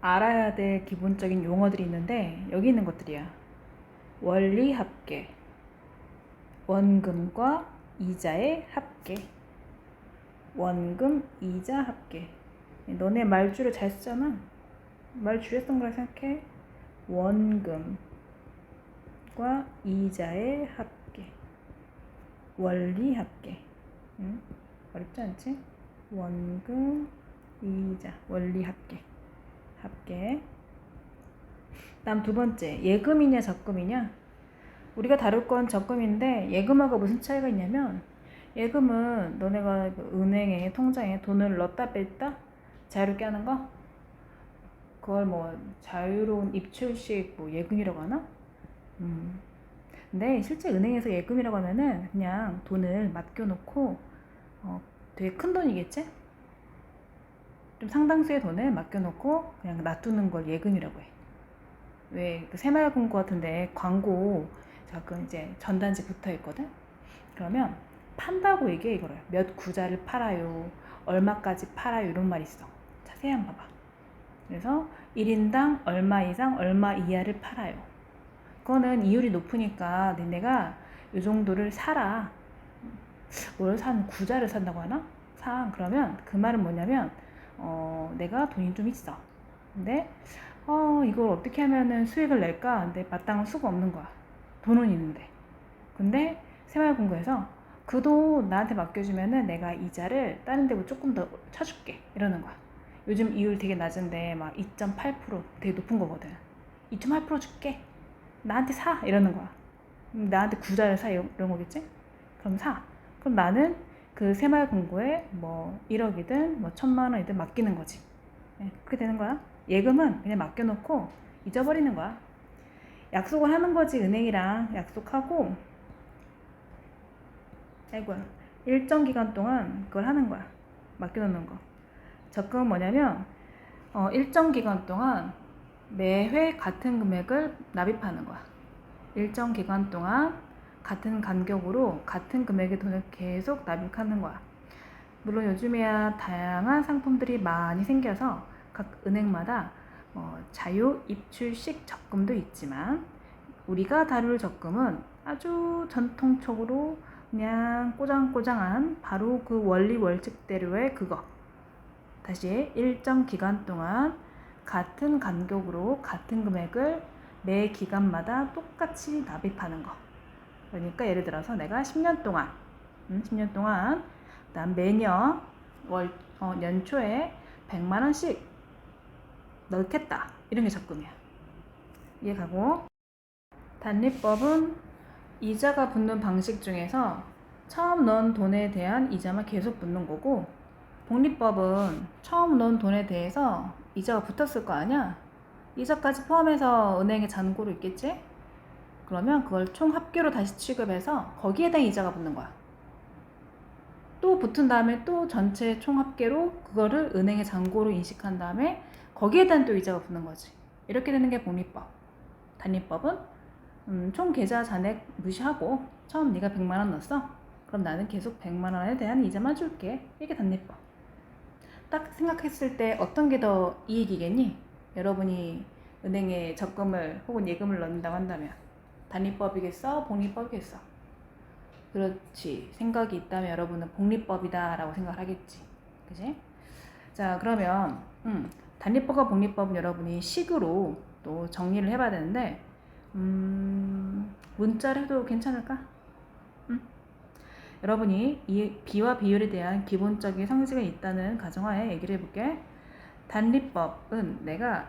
알아야 될 기본적인 용어들이 있는데 여기 있는 것들이야. 원리 합계, 원금과 이자의 합계, 원금 이자 합계. 너네 말줄을 잘 쓰잖아. 말 줄였던 거라 생각해. 원금과 이자의 합계, 원리 합계. 응? 어렵지 않지? 원금 이자 원리 합계 합계 다음 두 번째 예금이냐 적금이냐 우리가 다룰 건 적금인데 예금하고 무슨 차이가 있냐면 예금은 너네가 그 은행에 통장에 돈을 넣었다 뺐다 자유롭게 하는 거 그걸 뭐 자유로운 입출식 뭐 예금이라고 하나? 음. 근데 실제 은행에서 예금이라고 하면은 그냥 돈을 맡겨놓고 어, 되게 큰 돈이겠지? 좀 상당수의 돈을 맡겨놓고 그냥 놔두는 걸 예금이라고 해. 왜 그 새마을금고 같은데 광고 가끔 이제 전단지 붙어 있거든. 그러면 판다고 얘기해 이거를 몇 구자를 팔아요, 얼마까지 팔아요 이런 말이 있어. 자세히 한번 봐봐. 그래서 1인당 얼마 이상 얼마 이하를 팔아요. 그거는 이율이 높으니까 니네가 이 정도를 사라. 뭘 산? 구자를 산다고 하나? 사. 그러면 그 말은 뭐냐면 어, 내가 돈이 좀 있어. 근데 어, 이걸 어떻게 하면은 수익을 낼까? 근데 마땅한 수가 없는 거야. 돈은 있는데. 근데 새마을금고에서 그 돈 나한테 맡겨주면은 내가 이자를 다른 데고 조금 더 쳐줄게. 이러는 거야. 요즘 이율 되게 낮은데 막 2.8% 되게 높은 거거든. 2.8% 줄게. 나한테 사. 이러는 거야. 음, 나한테 구자를 사. 이런 거겠지? 그럼 사. 그럼 나는 그 새마을금고에 뭐 1억이든 뭐 천만 원이든 맡기는 거지. 네, 그렇게 되는 거야. 예금은 그냥 맡겨놓고 잊어버리는 거야. 약속을 하는 거지 은행이랑 약속하고 아이고야 일정 기간 동안 그걸 하는 거야. 맡겨놓는 거. 적금은 뭐냐면 어, 일정 기간 동안 매회 같은 금액을 납입하는 거야. 일정 기간 동안 같은 간격으로 같은 금액의 돈을 계속 납입하는 거야. 물론 요즘에야 다양한 상품들이 많이 생겨서 각 은행마다 어, 자유 입출식 적금도 있지만 우리가 다룰 적금은 아주 전통적으로 그냥 꼬장꼬장한 바로 그 원리 원칙대로의 그거. 다시 일정 기간 동안 같은 간격으로 같은 금액을 매 기간마다 똑같이 납입하는 거. 그러니까 예를 들어서 내가 10년 동안, 음, 10년 동안, 그다음 매년 월, 어, 연초에 100만 원씩 넣겠다. 이런 게 적금이야. 이해 가고. 단리법은 이자가 붙는 방식 중에서 처음 넣은 돈에 대한 이자만 계속 붙는 거고, 복리법은 처음 넣은 돈에 대해서 이자가 붙었을 거 아니야? 이자까지 포함해서 은행에 잔고로 있겠지? 그러면 그걸 총 합계로 다시 취급해서 거기에 대한 이자가 붙는 거야. 또 붙은 다음에 또 전체 총 합계로 그거를 은행의 잔고로 인식한 다음에 거기에 대한 또 이자가 붙는 거지. 이렇게 되는 게 복리법. 단리법은 음, 총 계좌 잔액 무시하고 처음 네가 100만 원 넣었어. 그럼 나는 계속 100만 원에 대한 이자만 줄게. 이게 단리법. 딱 생각했을 때 어떤 게 더 이익이겠니? 여러분이 은행에 적금을 혹은 예금을 넣는다고 한다면 단위법이겠어? 복리법이겠어? 그렇지. 생각이 있다면 여러분은 복리법이다라고 생각을 하겠지. 그지? 자, 그러면, 음, 단위법과 복리법은 여러분이 식으로 또 정리를 해봐야 되는데, 음, 문자를 해도 괜찮을까? 음? 여러분이 이 비와 비율에 대한 기본적인 상식이 있다는 가정하에 얘기를 해볼게. 단리법은 내가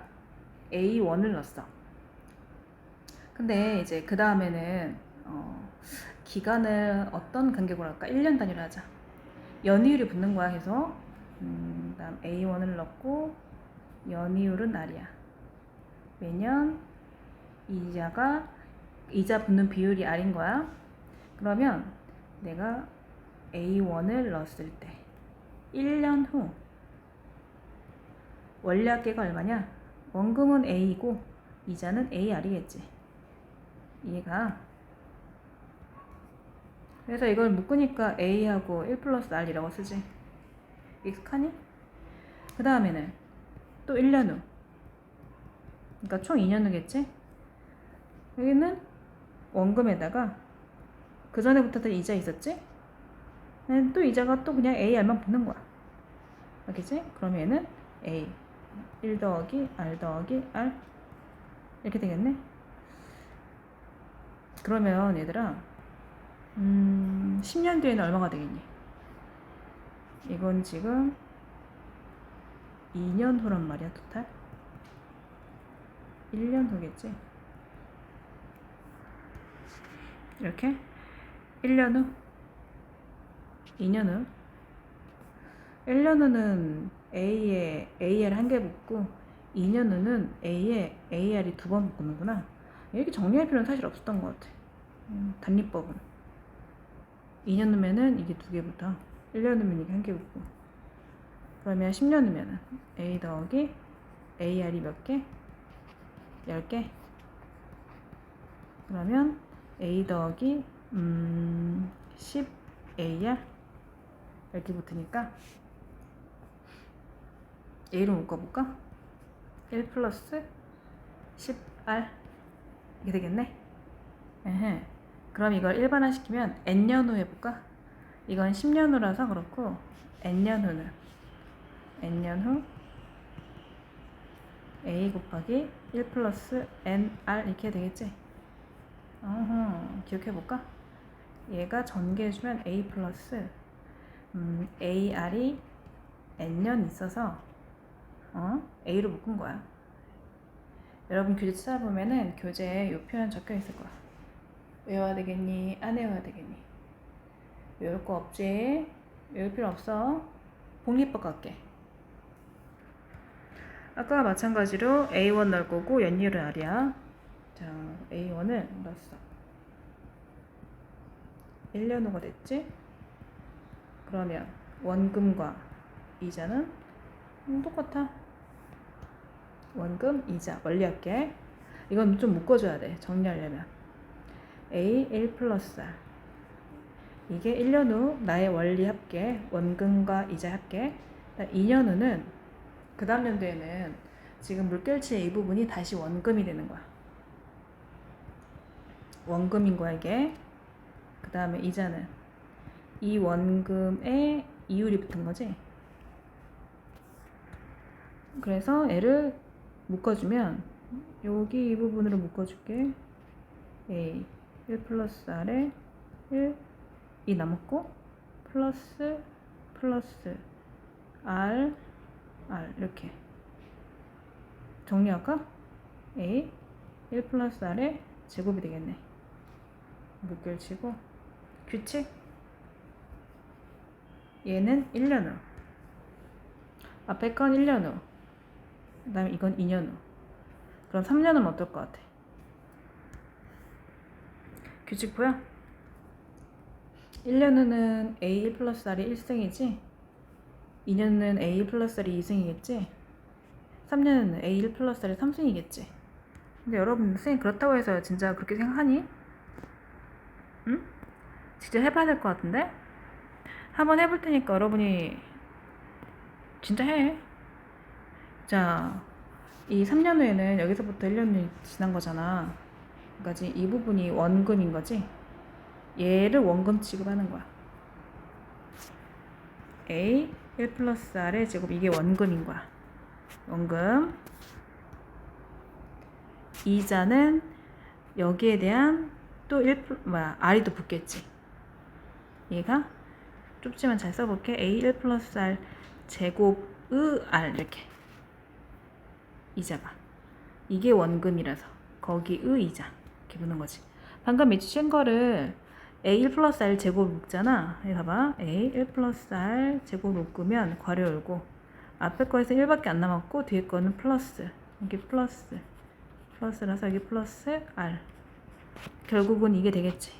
A1을 넣었어. 근데 이제 그 다음에는 어, 기간을 어떤 간격으로 할까? 1년 단위로 하자. 연이율이 붙는 거야 계속. 음, 그다음 A1을 넣고 연이율은 날이야. 매년 이자가 이자 붙는 비율이 R인 거야. 그러면 내가 A1을 넣었을 때 1년 후 원리합계가 얼마냐? 원금은 A이고 이자는 AR이겠지. 이해가? 그래서 이걸 묶으니까 A하고 1 플러스 R이라고 쓰지. 익숙하니? 그 다음에는 또 1년 후. 그러니까 총 2년 후겠지? 여기는 원금에다가 그 전에부터 이자 있었지? 네, 또 이자가 또 그냥 AR만 붙는 거야. 알겠지? 얘는 A 1 더하기 R 더하기 R 이렇게 되겠네. 그러면 얘들아 음, 10년 뒤에는 얼마가 되겠니? 이건 지금 2년 후란 말이야, 토탈. 1년 후겠지? 이렇게 1년 후 2년 후 1년 후는 A에 AR 한 개 붙고 2년 후는 A에 AR이 두 번 붙는구나. 이렇게 정리할 필요는 사실 없었던 것 같아. 음, 단리법은. 2년 후면은 이게 두개 붙어. 1년 후면 이게 한개 붙고. 그러면 10년 후면은 A 더하기 AR이 몇 개? 10개. 그러면 A 더하기 음, 10AR 이렇게 붙으니까 A로 묶어볼까? 1 플러스 10R 이게 되겠네. 에헤. 그럼 이걸 일반화시키면 N년 후 해볼까? 이건 10년 후라서 그렇고 N년 후는 N년 후 A 곱하기 1 플러스 NR 이렇게 되겠지? 어허, 기억해볼까? 얘가 전개해주면 A 플러스 음, AR이 N년 있어서 어? A로 묶은 거야. 여러분 교재 찾아보면은 교재에 이 표현 적혀 있을 거야. 외워야 되겠니? 안 외워야 되겠니? 외울 거 없지? 외울 필요 없어. 복리법 갈게. 아까 마찬가지로 A1 넣을 거고 연율은 R이야. 자, A1을 넣었어. 1년 후가 됐지? 그러면 원금과 이자는 음, 똑같아. 원금, 이자 할게. 이건 좀 묶어줘야 돼. 정리하려면. A 1 플러스 R. 이게 1년 후 나의 원리 합계, 원금과 이자 합계. 2년 후는 그 다음 연도에는 지금 물결치의 이 부분이 다시 원금이 되는 거야. 원금인 거야 이게. 그 다음에 이자는 이 원금에 이율이 붙은 거지. 그래서 얘를 묶어주면 여기 이 부분으로 묶어줄게. A 1 플러스 R에 1, 이 남았고 플러스 플러스 R R 이렇게 정리할까? A 1 플러스 R의 제곱이 되겠네. 묶을치고 규칙 얘는 1년 후 앞에 건 1년 후 그 다음에 이건 2년 후 그럼 3년 후면 어떨 것 같아? 규칙 보여? 1년 후는 A1 플러스 R이 1승이지 2년 은 A1 플러스 R이 2승이겠지 3년은 A1 플러스 R이 3승이겠지 근데 여러분 선생님 그렇다고 해서 진짜 그렇게 생각하니? 응? 직접 해봐야 될 것 같은데? 한번 해볼 테니까 여러분이 진짜 해. 자, 이 3년 후에는 여기서부터 1년이 지난 거잖아. 그러니까 이 부분이 원금인 거지. 얘를 원금 취급하는 거야. A 1 플러스 R의 제곱 이게 원금인 거야. 원금. 이자는 여기에 대한 또 1, 뭐야, R이 또 붙겠지. 얘가 좁지만 잘 써볼게. A 1 플러스 R 제곱의 R 이렇게. 이자가. 이게 원금이라서 거기의 이자. 이렇게 보는 거지. 방금 밑주신 거를 A1 플러스 R 제곱 묶잖아. 여기 봐봐. A1 플러스 R 제곱 묶으면 괄호 열고 앞에 거에서 1밖에 안 남았고 뒤에 거는 플러스. 여기 플러스. 플러스라서 여기 플러스 R. 결국은 이게 되겠지.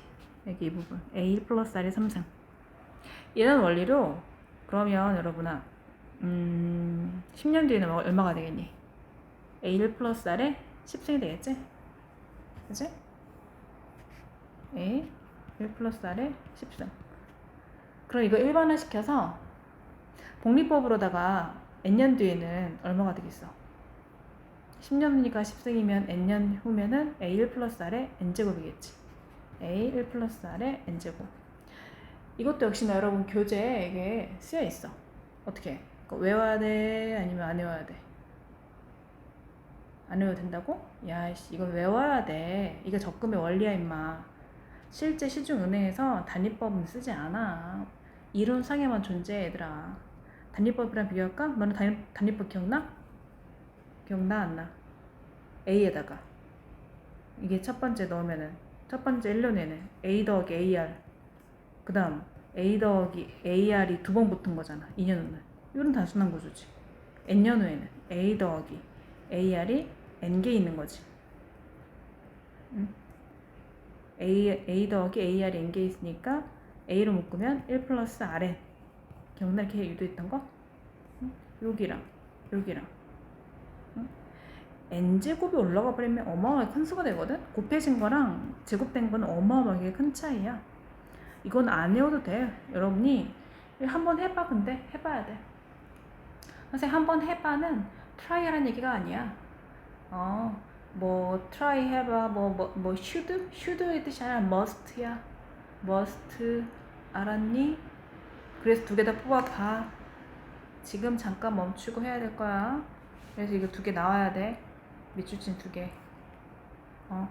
여기 이 부분. A1 플러스 R이 3승. 이런 원리로 그러면 여러분아 음, 10년 뒤에는 뭐- 얼마가 되겠니? A1 플러스 R에 10승이 되겠지? 그지? A 1 플러스 R에 10승. 그럼 이거 일반화 시켜서 복리법으로다가 N년 뒤에는 얼마가 되겠어? 10년이니까 10승이면 n년 후면은 a1 플러스 r의 n제곱이겠지. a1 플러스 r의 n제곱. 이것도 역시나 여러분 교재에 이게 쓰여 있어. 어떻게? 그거 외워야 돼? 아니면 안 외워야 돼? 안 외워도 된다고? 야, 씨, 이거 외워야 돼. 이게 적금의 원리야, 임마. 실제 시중은행에서 단위법은 쓰지 않아. 이론상에만 존재해, 얘들아. 단위법이랑 비교할까? 너는 단위, 단위법 기억나? 기억나, 안 나? A에다가. 이게 첫 번째 넣으면은, 첫 번째 1년에는 A 더하기 AR. 그 다음, A 더하기 AR이 두 번 붙은 거잖아. 2년 후는. 이런 단순한 구조지. N년 후에는 A 더하기 AR이 N개 있는 거지. 응? A, A 더하기 AR이 N개 있으니까 A로 묶으면 1 플러스 Rn. 기억나? 이렇게 유도했던 거? 응? 여기랑, 여기랑. 응? N제곱이 올라가 버리면 어마어마하게 큰 수가 되거든? 곱해진 거랑 제곱된 거는 어마어마하게 큰 차이야. 이건 안 외워도 돼. 여러분이 한번 해봐, 근데 해봐야 돼. 선생님 한번 해봐는 트라이하라는 얘기가 아니야. 어, 뭐 트라이 해봐, 뭐 뭐 뭐 should, should의 뜻이 아니라 must야. must 알았니? 그래서 두 개 다 뽑아봐. 지금 잠깐 멈추고 해야 될 거야. 그래서 이거 두 개 나와야 돼. 밑줄친 두 개. 어.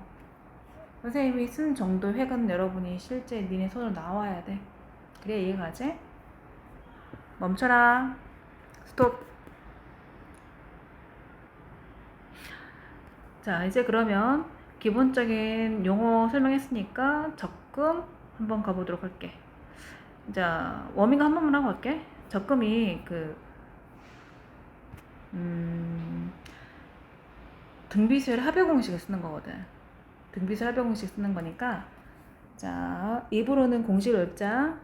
선생님이 쓴 정도 획은 여러분이 실제 니네 손으로 나와야 돼. 그래야 이해가 가지? 멈춰라. 스톱. 자, 이제 그러면 기본적인 용어 설명했으니까 적금 한번 가보도록 할게. 자, 워밍업 한 번만 하고 갈게. 적금이 그, 음, 등비수열 합의 공식을 쓰는 거거든. 등비수열 합의 공식 쓰는 거니까, 자, 입으로는 공식을 읽자.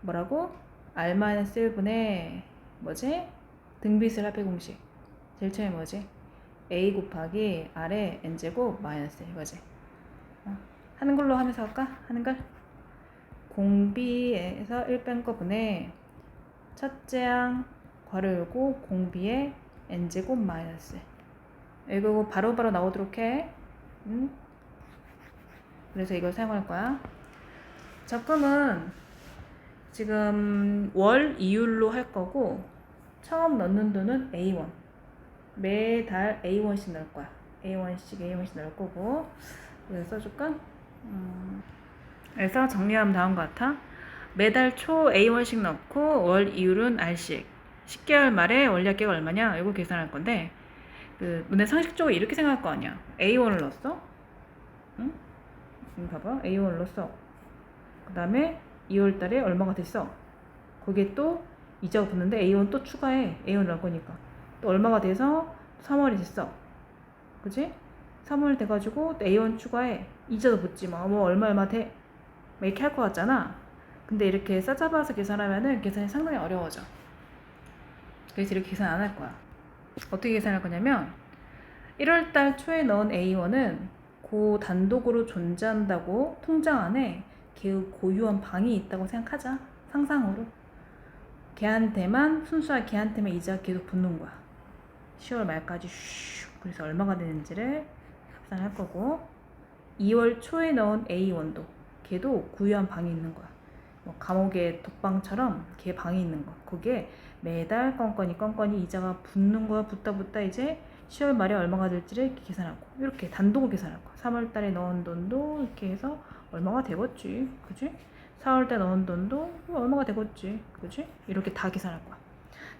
뭐라고? R-1분의 뭐지? 등비수열 합의 공식. 제일 처음에 뭐지? A 곱하기 r의 n제곱 마이너스 이거지. 어? 하는 걸로 하면서 할까? 하는 걸? 공비에서 1뺀 거 분의 첫째 항 괄호 열고 공비의 n제곱 마이너스 이거 바로 바로 나오도록 해. 응? 그래서 이걸 사용할 거야. 적금은 지금 월 이율로 할 거고 처음 넣는 돈은 A1. 매달 A1씩 넣을 거야. A1씩 A1씩 넣을 거고 이거 써줄까? 음, 그래서 정리하면 다음과 같아. 매달 초 A1씩 넣고 월 이율은 R씩 10개월 말에 원리학계가 얼마냐? 이거 계산할 건데 그 너네 상식적으로 이렇게 생각할 거 아니야. A1을 넣었어? 응? 응 봐봐. A1을 넣었어. 그 다음에 2월 달에 얼마가 됐어? 거기에 또 이자가 붙는데 A1 또 추가해. A1 넣을 거니까. 또 얼마가 돼서 3월이 됐어. 그지? 3월 돼가지고 또 A1 추가해. 이자도 붙지 마. 뭐 얼마 얼마 돼. 막 이렇게 할 것 같잖아. 근데 이렇게 싸잡아서 계산하면은 계산이 상당히 어려워져. 그래서 이렇게 계산 안 할 거야. 어떻게 계산할 거냐면 1월 달 초에 넣은 A1은 고 단독으로 존재한다고 통장 안에 걔의 고유한 방이 있다고 생각하자. 상상으로. 걔한테만 순수한 걔한테만 이자가 계속 붙는 거야. 10월 말까지 슉 그래서 얼마가 되는지를 합산할 거고 2월 초에 넣은 A1도 걔도 고유한 방이 있는 거야. 뭐 감옥의 독방처럼 걔 방이 있는 거. 거기에 매달 건건이 건건이 이자가 붙는 거야. 붙다 붙다 이제 10월 말에 얼마가 될지를 계산하고 이렇게 단독으로 계산할 거야. 3월 달에 넣은 돈도 이렇게 해서 얼마가 되겠지. 그지? 4월 달 넣은 돈도 얼마가 되겠지. 그지? 이렇게 다 계산할 거야.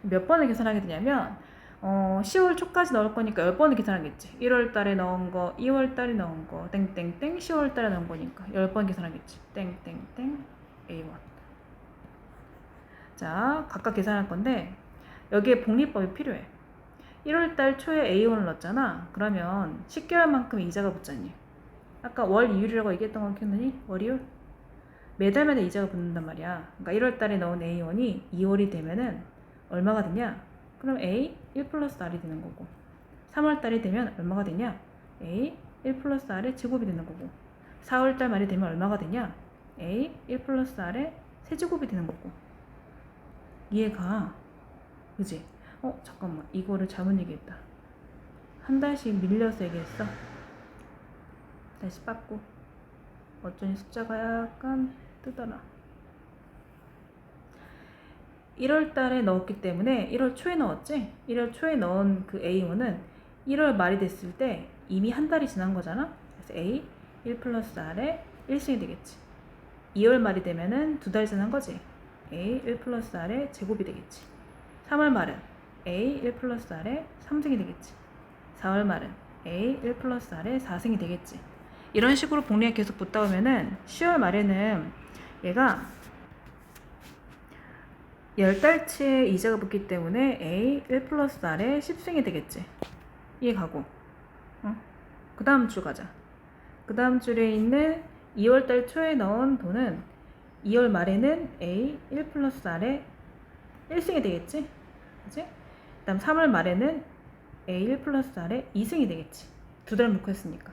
몇 번을 계산하게 되냐면 어, 10월 초까지 넣을 거니까 10번을 계산하겠지. 1월 달에 넣은 거, 2월 달에 넣은 거, 땡땡땡, 10월 달에 넣은 거니까 10번 계산하겠지. 땡땡땡, A1. 자, 각각 계산할 건데, 여기에 복리법이 필요해. 1월 달 초에 A1을 넣었잖아. 그러면 10개월만큼 이자가 붙잖니. 아까 월 이율이라고 얘기했던 거 기억나니? 월 이율? 매달마다 이자가 붙는단 말이야. 그러니까 1월 달에 넣은 A1이 2월이 되면은 얼마가 되냐? 그럼 A 1 플러스 R이 되는 거고 3월 달이 되면 얼마가 되냐? A 1 플러스 R의 제곱이 되는 거고 4월 달 말이 되면 얼마가 되냐? A 1 플러스 R의 세제곱이 되는 거고 이해가 그지? 어 잠깐만 이거를 잘못 얘기했다 한 달씩 밀려서 얘기했어. 다시 빠꾸. 어쩐지 숫자가 약간 뜨더라. 1월 달에 넣었기 때문에 1월 초에 넣었지? 1월 초에 넣은 그 A1은 1월 말이 됐을 때 이미 한 달이 지난 거잖아? 그래서 A 1 플러스 R에 1승이 되겠지. 2월 말이 되면은 두 달 지난 거지. A 1 플러스 R에 제곱이 되겠지. 3월 말은 A 1 플러스 R에 3승이 되겠지. 4월 말은 A 1 플러스 R에 4승이 되겠지. 이런 식으로 복리가 계속 붙다 보면은 10월 말에는 얘가 10달치의 이자가 붙기 때문에 A 1 플러스 R에 10승이 되겠지. 이해 가고. 어? 그 다음 주 가자. 그 다음 줄에 있는 2월달 초에 넣은 돈은 2월 말에는 A 1 플러스 R에 1승이 되겠지? 그지? 그 다음 3월 말에는 A 1 플러스 R에 2승이 되겠지. 두달 놓고 했으니까.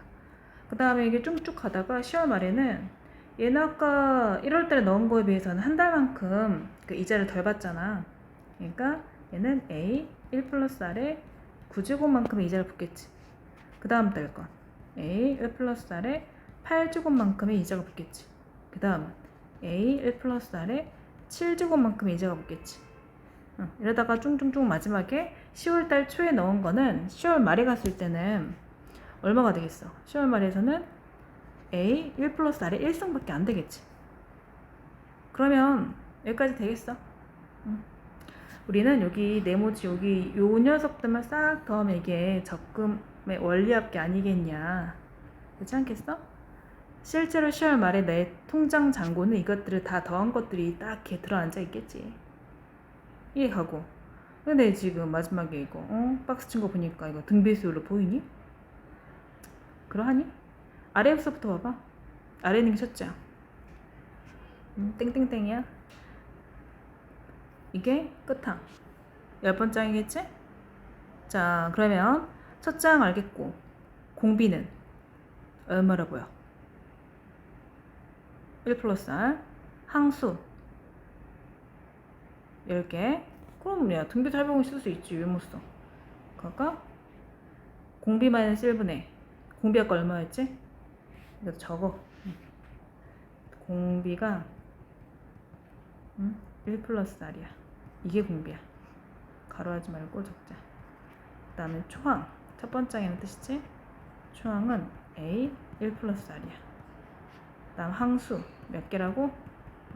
그 다음에 이게 쭉쭉 가다가 10월 말에는 얘는 아까 1월 달에 넣은 거에 비해서는 한 달만큼 그 이자를 덜 받잖아. 그러니까 얘는 A 1 플러스 R에 9제곱만큼의 이자를 붙겠지. 그 다음 달 건. A 1 플러스 R에 8제곱만큼의 이자가 붙겠지. 그 다음은 A 1 플러스 R에 7제곱만큼의 이자가 붙겠지. 응, 이러다가 쫑쫑쫑 마지막에 10월 달 초에 넣은 거는 10월 말에 갔을 때는 얼마가 되겠어? 10월 말에서는 A 1 플러스 R에 1승밖에 안 되겠지. 그러면 여기까지 되겠어. 응. 우리는 여기 네모지 여기 요 녀석들만 싹 더하면 이게 적금의 원리합계 아니겠냐. 그렇지 않겠어? 실제로 10월 말에 내 통장 잔고는 이것들을 다 더한 것들이 딱 이렇게 들어앉아 있겠지. 이해 가고. 근데 지금 마지막에 이거 어? 박스 친 거 보니까 이거 등비수열로 보이니? 그러하니? 아래에서부터 봐봐. 아래는 게 첫째야. 음, 땡땡땡이야. 이게 끝항. 열 번장이겠지? 자, 그러면 첫 장 알겠고, 공비는 얼마라 보여? 1 플러스 R. 항수. 10개. 그럼 야, 등비 탈병을 쓸 수 있지. 왜 못 써? 그럴까? 공비 마이너스 1분의. 공비 아까 얼마였지? 이거 적어. 공비가 음? 1 플러스 R이야. 이게 공비야. 가로하지 말고 적자. 그 다음에 초항. 첫 번째에는 뜻이지? 초항은 A 1 플러스 R이야. 그 다음 항수. 몇 개라고?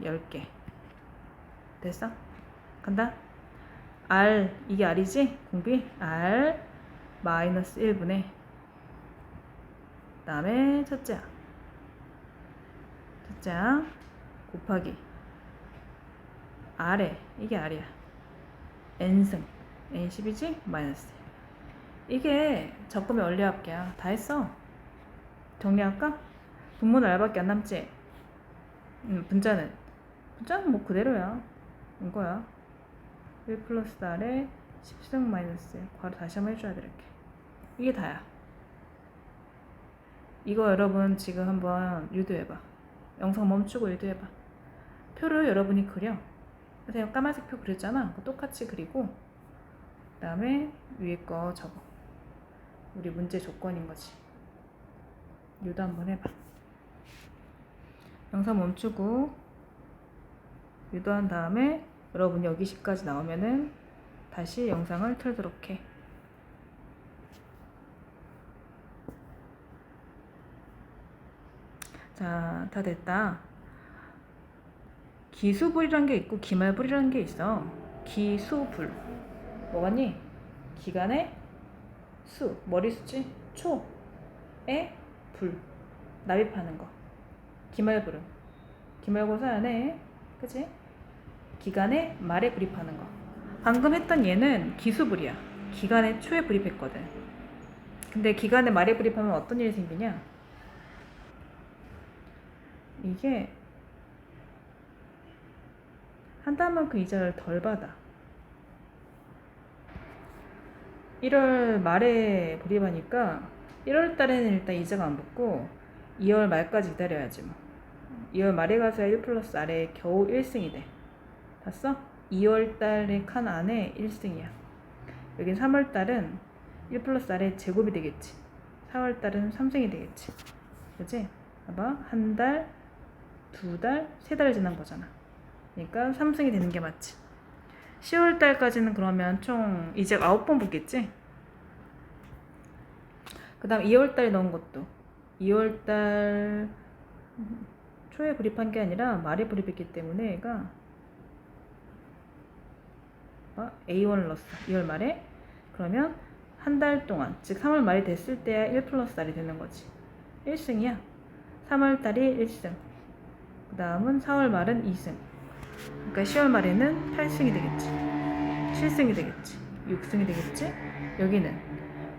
10개. 됐어? 간다? R. 이게 R이지? 공비? R 마이너스 1분의 그 다음에 첫째야. 첫째야. 곱하기 R에 이게 R이야. N승 N10이지? 마이너스 이게 적금의 원리합계야. 다 했어. 정리할까? 분모는 R밖에 안 남지? 음, 분자는? 분자는 뭐 그대로야. 이거야. 1 플러스 R에 10승 마이너스 괄호 다시 한번 해줘야 돼 이렇게. 이게 다야. 이거 여러분 지금 한번 유도해봐. 영상 멈추고 유도해봐. 표를 여러분이 그려. 선생님 까만색 표 그렸잖아. 똑같이 그리고 그 다음에 위에 거 적어. 우리 문제 조건인 거지. 유도 한번 해봐. 영상 멈추고 유도한 다음에 여러분 여기시까지 나오면은 다시 영상을 틀도록 해. 자, 다 됐다. 기수불이란 게 있고 기말불이라는 게 있어. 기수불. 뭐가니? 기간의 수, 머리수지? 초에 불. 납입하는 거. 기말불은. 기말고사 안에, 그치? 기간의 말에 불입하는 거. 방금 했던 얘는 기수불이야. 기간의 초에 불입했거든. 근데 기간의 말에 불입하면 어떤 일이 생기냐? 이게 한 달만큼 이자를 덜 받아. 1월 말에 불입하니까 1월 달에는 일단 이자가 안 붙고 2월 말까지 기다려야지 뭐. 2월 말에 가서야 1 플러스 아래 겨우 1승이 돼. 봤어? 2월 달의 칸 안에 1승이야. 여긴 3월 달은 1 플러스 R의 제곱이 되겠지. 4월 달은 3승이 되겠지. 그지? 봐봐. 한 달, 두 달, 세 달 지난 거잖아. 그러니까 3승이 되는 게 맞지. 10월 달까지는 그러면 총 이제 9번 붙겠지? 그 다음 2월 달에 넣은 것도 2월 달 초에 불입한 게 아니라 말에 불입했기 때문에 얘가 어? A1을 넣었어. 2월 말에. 그러면 한 달 동안, 즉 3월 말이 됐을 때야 1 플러스 달이 되는 거지. 1승이야. 3월 달이 1승. 그 다음은 4월 말은 2승. 그러니까 10월 말에는 8승이 되겠지. 7승이 되겠지. 6승이 되겠지. 여기는.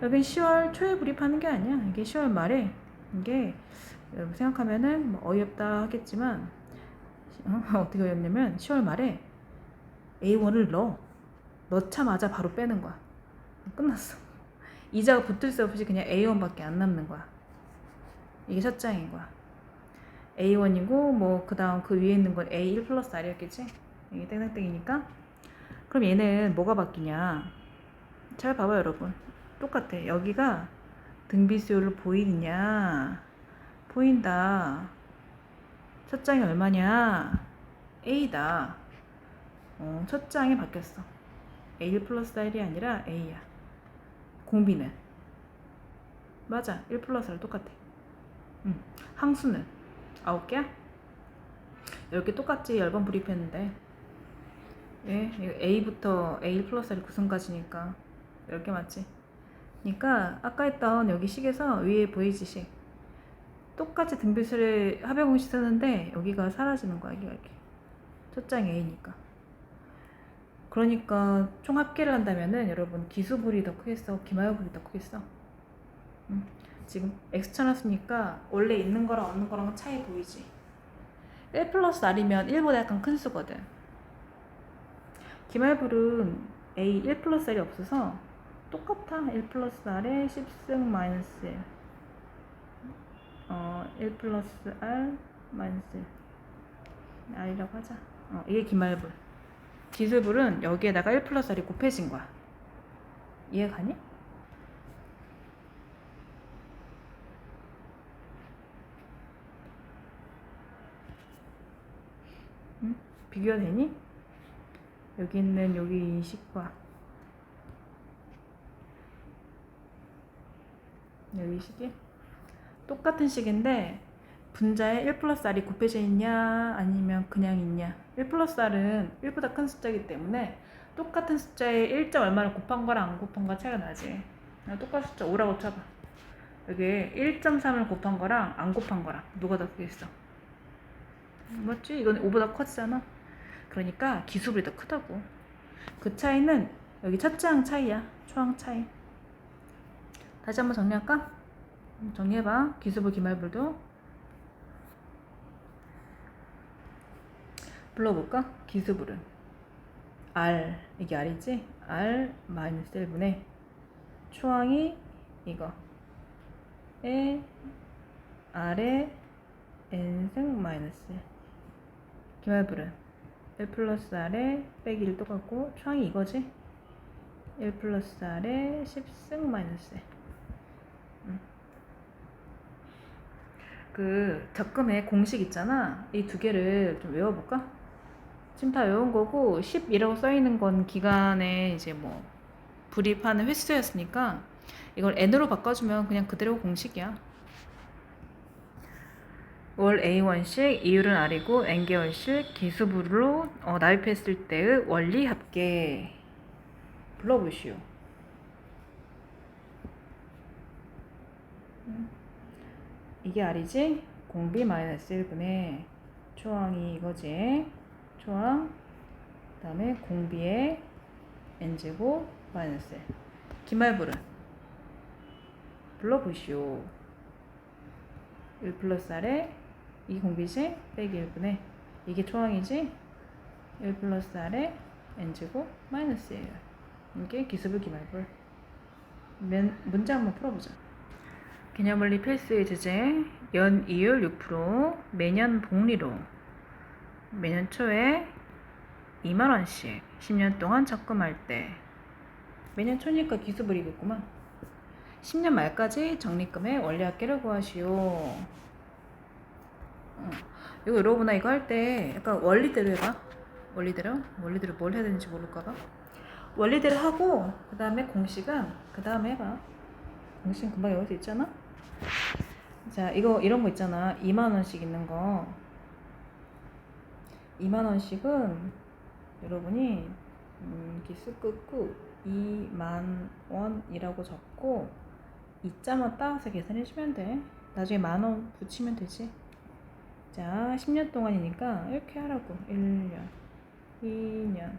여긴 10월 초에 불입하는 게 아니야. 이게 10월 말에. 이게 여러분 생각하면은 뭐 어이없다 하겠지만 어? 어떻게 어이없냐면 10월 말에 A1을 넣어. 넣자마자 바로 빼는 거야. 끝났어. 이자가 붙을 수 없이 그냥 A1밖에 안 남는 거야. 이게 첫 장인 거야. A1이고 뭐 그 다음 그 위에 있는 건 A1 플러스 R이었겠지? 이게 땡땡땡이니까. 그럼 얘는 뭐가 바뀌냐? 잘 봐봐요, 여러분. 똑같아. 여기가 등비수열로 보이느냐? 보인다. 첫 장이 얼마냐? A다. 어, 첫 장이 바뀌었어. A1 플러스 R이 아니라 A야. 공비는 맞아. 1 플러스 R 똑같아. 응. 항수는 9개야? 이렇게 똑같지. 10번 불입했는데. 예, A부터 A1 플러스 R 구성까지니까 10개 맞지? 그러니까 아까 했던 여기 식에서 위에 보이지 식 똑같이 등비수를 합의공식 쓰는데 여기가 사라지는 거야 이게 이렇게 첫장 A니까 그러니까 총 합계를 한다면은 여러분 기수불이 더 크겠어 기마여불이 더 크겠어 음, 지금 X 쳐놨으니까 원래 있는 거랑 없는 거랑 차이 보이지? 1 플러스 R이면 1보다 약간 큰 수거든. 기말불은 A 1 플러스 R이 없어서 똑같아. 1 플러스 R에 10승 마이너스 1 어, 1 플러스 R 마이너스 1 R이라고 하자. 어, 이게 기말불. 기술불은 여기에다가 1 플러스 R이 곱해진 거야. 이해 가니? 응? 비교가 되니? 여기 있는 여기 이 식과 여기 식이 똑같은 식인데 분자에 1 플러스 R이 곱해져 있냐 아니면 그냥 있냐? 1 플러스 R은 1보다 큰 숫자이기 때문에 똑같은 숫자에 1점 얼마를 곱한 거랑 안 곱한 거 차이가 나지. 똑같은 숫자 5라고 쳐봐. 여기 1.3을 곱한 거랑 안 곱한 거랑 누가 더 크겠어? 맞지? 이건 5보다 커지잖아 그러니까 기수불이 더 크다고. 그 차이는 여기 첫째 항 차이야. 초항 차이. 다시 한번 정리할까? 정리해봐. 기수불 기말불도. 불러볼까? 기수불은. R. 이게 R이지? R 마이너스 1분의 초항이 이거. 에 R에 N승 마이너스 1 기말불은 1 플러스 R에 빼기 1 똑같고 초항이 이거지? 1 플러스 R에 10승 마이너스 1그 적금의 공식 있잖아. 이 두 개를 좀 외워볼까? 지금 다 외운 거고 10이라고 써 있는 건 기간에 이제 뭐 불입하는 횟수였으니까 이걸 n으로 바꿔주면 그냥 그대로 공식이야. 월 A1씩 이율은 R이고 n개월씩 기수불로 어, 납입했을 때의 원리 합계 불러보시오. 이게 R이지? 공비 마이너스 1분의 초항이 이거지. 초항. 그 다음에 공비의 n제곱 마이너스 1. 기말불은 불러보시오. 1 플러스 R에 이 공비지? 빼기 1분의 이게 초항이지? 1 플러스 R에 n제곱 마이너스 1. 이게 기습을 기말불. 면, 문제 한번 풀어보자. 개념원리 필수의 주제 연 이율 6% 매년 복리로 매년 초에 2만 원씩 10년 동안 적금할 때 매년 초니까 기수불이겠구만 10년 말까지 적립금의 원리합계를 구하시오. 어. 이거 여러분아 이거 할 때 약간 원리대로 해봐. 원리대로? 원리대로 뭘 해야 되는지 모를까봐. 원리대로 하고 그 다음에 공식은 그 다음에 해봐. 공식은 금방 수 있잖아. 자 이거 이런 거 있잖아. 2만 원씩 있는 거. 2만 원씩은 여러분이 음, 기수 끄고 2만 원이라고 적고 이자만 따서 계산해 주면 돼. 나중에 만 원 붙이면 되지. 자, 10년 동안이니까 이렇게 하라고. 1년, 2년,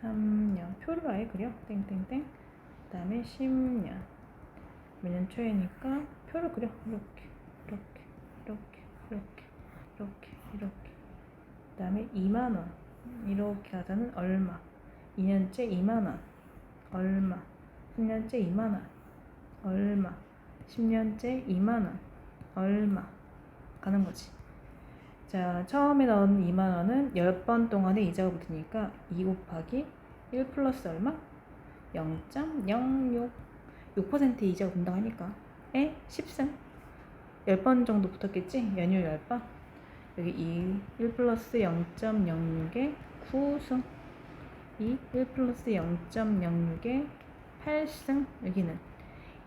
3년. 표를 아예 그려. 땡땡땡. 그 다음에 10년. 몇년 초에니까 표를 그려. 이렇게, 이렇게, 이렇게, 이렇게, 이렇게, 이렇게. 그 다음에 2만원. 이렇게 하자는 얼마. 2년째 2만원. 얼마. 10년째 2만원. 얼마. 10년째 2만원. 얼마. 가는 거지. 자, 처음에 넣은 2만 원은 10번 동안에 이자가 붙으니까 2 곱하기 1 플러스 얼마? 0.06 6% 이자가 붙는다고 하니까 에? 10승 10번 정도 붙었겠지? 연휴 10번. 여기 2, 1 플러스 0.06에 9승. 2, 1 플러스 0.06에 8승. 여기는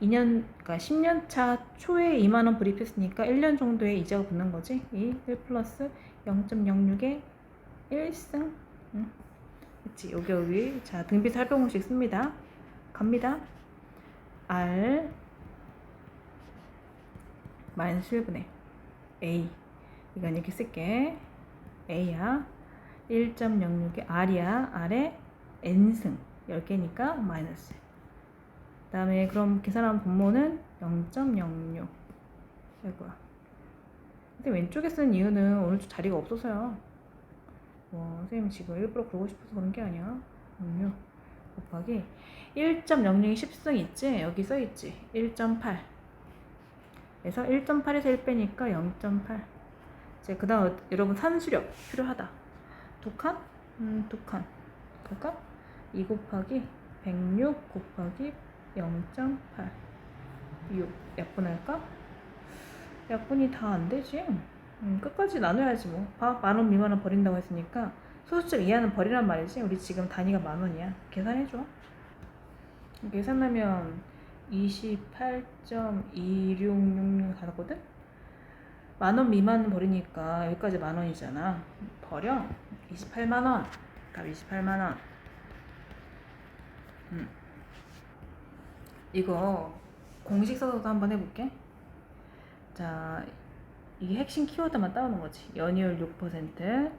2년, 그러니까 10년 차 초에 2만 원 불입했으니까 1년 정도의 이자가 붙는 거지. 2, 1 플러스 0.06에 1승. 응. 그치, 여기 여기. 자, 등비 살펴공식 씁니다. 갑니다. R 마이너스 1분의 A. 이건 이렇게 쓸게. A야. 1.06에 R이야. R에 N승. 10개니까 마이너스. 그 다음에 그럼 계산한 분모는 0.06 이거야 근데 왼쪽에 쓴 이유는 오른쪽 자리가 없어서요 뭐 선생님 지금 일부러 그러고 싶어서 그런 게 아니야 06 곱하기 1.06이 10승 있지? 여기 써있지 1.8 그래서 1.8에서 1 빼니까 0.8 이제 그 다음 여러분 산수력 필요하다 두 칸? 음, 두 칸. 그럴까? 2 곱하기 106 곱하기 0.8 6 약분할까? 약분이 다 안 되지. 음, 끝까지 나눠야지 뭐. 만원 미만은 버린다고 했으니까 소수점 이하는 버리란 말이지. 우리 지금 단위가 만 원이야. 계산해줘. 계산하면 28.2666 가거든? 만원 미만 버리니까 여기까지 만 원이잖아. 버려. 28만 원. 값 28만 원. 음. 이거 공식 써서도 한번 해볼게. 자, 이게 핵심 키워드만 따오는 거지. 연이율 6%,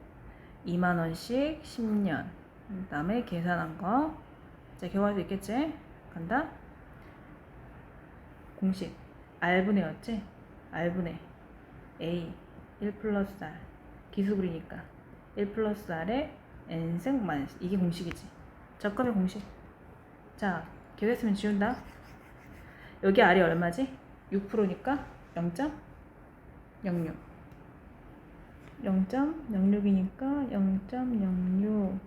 2만 원씩 10년. 그 다음에 계산한 거. 자, 수 있겠지? 간다. 공식 R분의 였지? R분의 A 1 플러스 R 기수그리니까 1 플러스 R에 N승 마이너스 이게 공식이지. 적금의 공식. 자, 기억했으면 지운다. 여기 R이 얼마지? 6%니까 0.06 0.06이니까 0.06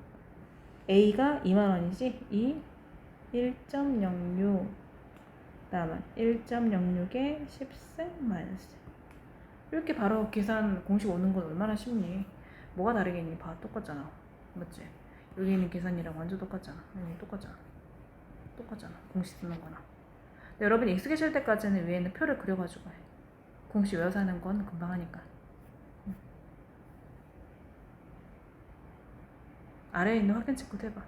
A가 2만원이지? 이1.06 다음은 1.06에 10승 마이너스. 이렇게 바로 계산 공식 오는 건 얼마나 쉽니? 뭐가 다르겠니? 봐 똑같잖아. 맞지? 여기 있는 계산이랑 완전 똑같잖아. 아니 똑같잖아. 똑같잖아. 공식 쓰는 근데 여러분이 익숙해질 때까지는 위에는 표를 그려가지고 해. 공식 외워서 하는 건 금방 하니까. 응. 아래에 있는 확인 체크도 해봐